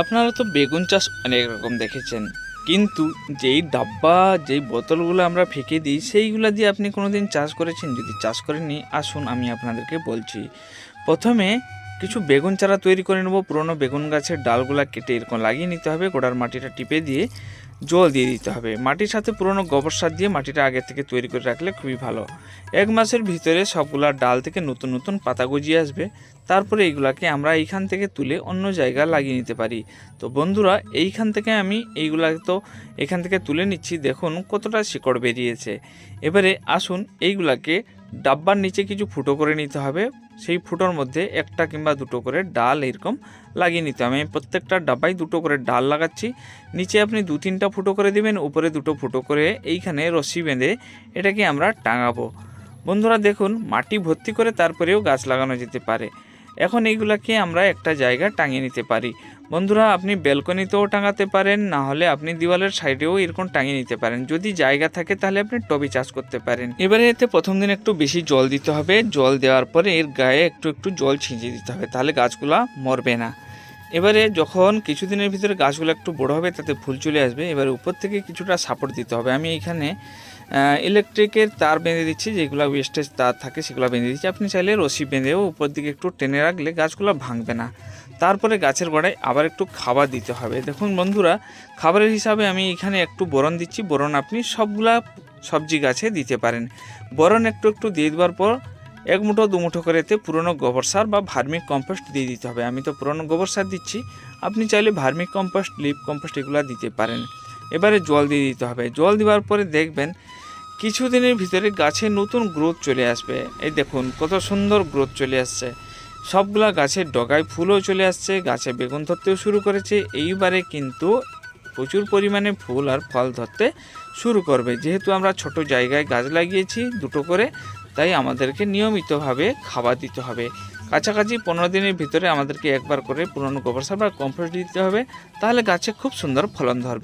আপনারা তো বেগুন চাষ অনেক রকম দেখেছেন। কিন্তু যেই ডাব্বা, যেই বোতলগুলো আমরা ফেঁকে দিই, সেইগুলো দিয়ে আপনি কোনো দিন চাষ করেছেন? যদি চাষ করেননি, আসুন আমি আপনাদেরকে বলছি। প্রথমে কিছু বেগুন চারা তৈরি করে নেব। পুরনো বেগুন গাছের ডালগুলা কেটে এরকম লাগিয়ে নিতে হবে। গোড়ার মাটিটা টিপে দিয়ে জল দিয়ে দিতে হবে। মাটির সাথে পুরনো গোবর সার দিয়ে মাটিটা আগে থেকে তৈরি করে রাখলে খুবই ভালো। এক মাসের ভিতরে সবগুলা ডাল থেকে নতুন নতুন পাতা গজিয়ে আসবে। তারপরে এইগুলাকে আমরা এইখান থেকে তুলে অন্য জায়গায় লাগিয়ে নিতে পারি। তো বন্ধুরা, এইখান থেকে আমি এইগুলা তো এখান থেকে তুলে নিচ্ছি। দেখুন কতটা শিকড় বেরিয়েছে। এবারে আসুন এইগুলাকে ডাব্বার নিচে কিছু ফুটো করে নিতে হবে। সেই ফুটোর মধ্যে একটা কিংবা দুটো করে ডাল এরকম লাগিয়ে নিতে হবে। আমি প্রত্যেকটা ডাব্বায় দুটো করে ডাল লাগাচ্ছি। নিচে আপনি দু তিনটা ফুটো করে দিবেন, উপরে দুটো ফুটো করে এইখানে রশি বেঁধে এটাকে আমরা টাঙাবো। বন্ধুরা দেখুন, মাটি ভর্তি করে তারপরেও গাছ লাগানো যেতে পারে। এখন এইগুলাকে আমরা একটা জায়গা টাঙিয়ে নিতে পারি। বন্ধুরা, আপনি ব্যালকনিতেও টাঙাতে পারেন, না হলে আপনি দিওয়ালের সাইডেও এরকম টাঙিয়ে নিতে পারেন। যদি জায়গা থাকে, তাহলে আপনি টবে চাষ করতে পারেন। এবারে এতে প্রথম দিন একটু বেশি জল দিতে হবে। জল দেওয়ার পরে এর গায়ে একটু একটু জল ছিঁচিয়ে দিতে হবে, তাহলে গাছগুলা মরবে না। এবারে যখন কিছুদিনের ভিতরে গাছগুলো একটু বড় হবে, তাতে ফুল চলে আসবে। এবারে উপর থেকে কিছুটা সাপোর্ট দিতে হবে। আমি এখানে ইলেকট্রিকের তার বেঁধে দিচ্ছি, যেগুলো ওয়েস্টেজ তার থাকে, সেগুলো বেঁধে দিচ্ছি। আপনি চাইলে রশি বেঁধেও উপর দিকে একটু টেনে রাখলে গাছগুলো ভাঙবে না। তারপরে গাছের গোড়ায় আবার একটু খাবার দিতে হবে। দেখুন বন্ধুরা, খাবারের হিসাবে আমি এখানে একটু বোরন দিচ্ছি। বোরন আপনি সবগুলা সবজি গাছে দিতে পারেন। বোরন একটু একটু দিয়ে দেওয়ার পর এক মুঠো, দু মুঠো করে এতে পুরনো গোবর সার বা ভার্মিক কম্পোস্ট দিয়ে দিতে হবে। আমি তো পুরনো গোবর সার দিচ্ছি। আপনি চাইলে ভার্মিক কম্পোস্ট লিপ কম্পোস্ট এগুলো দিতে পারেন। এবারে জল দিয়ে দিতে হবে। জল দেওয়ার পরে দেখবেন কিছুদিনের ভিতরে গাছে নতুন গ্রোথ চলে আসবে। এই দেখুন, কত সুন্দর গ্রোথ চলে আসছে। সবগুলা গাছের ডগায় ফুলও চলে আসছে, গাছে বেগুন ধরতেও শুরু করেছে। এইবারে কিন্তু প্রচুর পরিমাণে ফুল আর ফল ধরতে শুরু করবে। যেহেতু আমরা ছোট জায়গায় গাছ লাগিয়েছি দুটো করে, তাই আমাদেরকে নিয়মিতভাবে খাবার দিতে হবে। কাছাকাছি পনেরো দিনের ভিতরে আমাদেরকে একবার করে পুরনো গোবর সার বা কম্পোস্ট দিতে হবে, তাহলে গাছে খুব সুন্দর ফলন ধরবে।